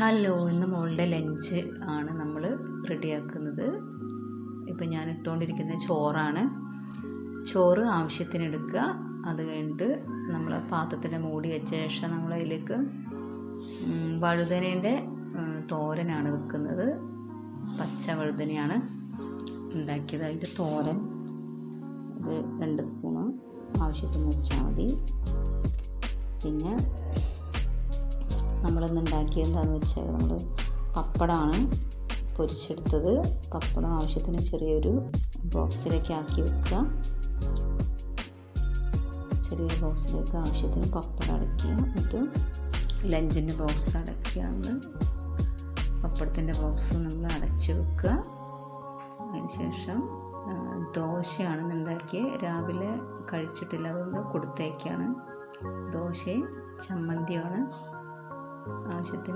Hello ഇന്ന് മോളുടെ lunch ആണ് നമ്മൾ റെഡിയാക്കുന്നത്. ഇപ്പം ഞാൻ ഇട്ടുകൊണ്ടിരിക്കുന്ന ചോറാണ്. ചോറ് ആവശ്യത്തിന് എടുക്കുക. അത് കഴിഞ്ഞിട്ട് നമ്മൾ പാത്രത്തിന്റെ മൂടി വെച്ച ശേഷം നമ്മൾ അതിലേക്ക് വഴുതനേന്റെ തോരനാണ് വെക്കുന്നത്. പച്ച വഴുതനയാണ് ഉണ്ടാക്കിയത്. അതിന്റെ തോരൻ ഒരു രണ്ട് സ്പൂണ് ആവശ്യത്തിന് വെച്ചാൽ മതി. പിന്നെ നമ്മളിന്ന് ഉണ്ടാക്കിയത് എന്താണെന്ന് വെച്ചാൽ നമ്മൾ പപ്പടമാണ് പൊരിച്ചെടുത്തത്. പപ്പടം ആവശ്യത്തിന് ചെറിയൊരു ബോക്സിലേക്ക് ആക്കി വെക്കുക ചെറിയ ബോക്സിലേക്ക് ആവശ്യത്തിന് പപ്പടം അടയ്ക്കുക എന്നിട്ട് ലഞ്ചിന്റെ ബോക്സ് അടയ്ക്കുക നമ്മൾ പപ്പടത്തിന്റെ ബോക്സ് നമ്മൾ അടച്ച് വെക്കുക അതിനുശേഷം ദോശയാണ് ഉണ്ടാക്കിയത് രാവിലെ കഴിച്ചിട്ടില്ല അതുകൊണ്ട് കൊടുത്തേക്കാണ്. ദോശയും ചമ്മന്തിയുമാണ്. ആവശ്യത്തിന്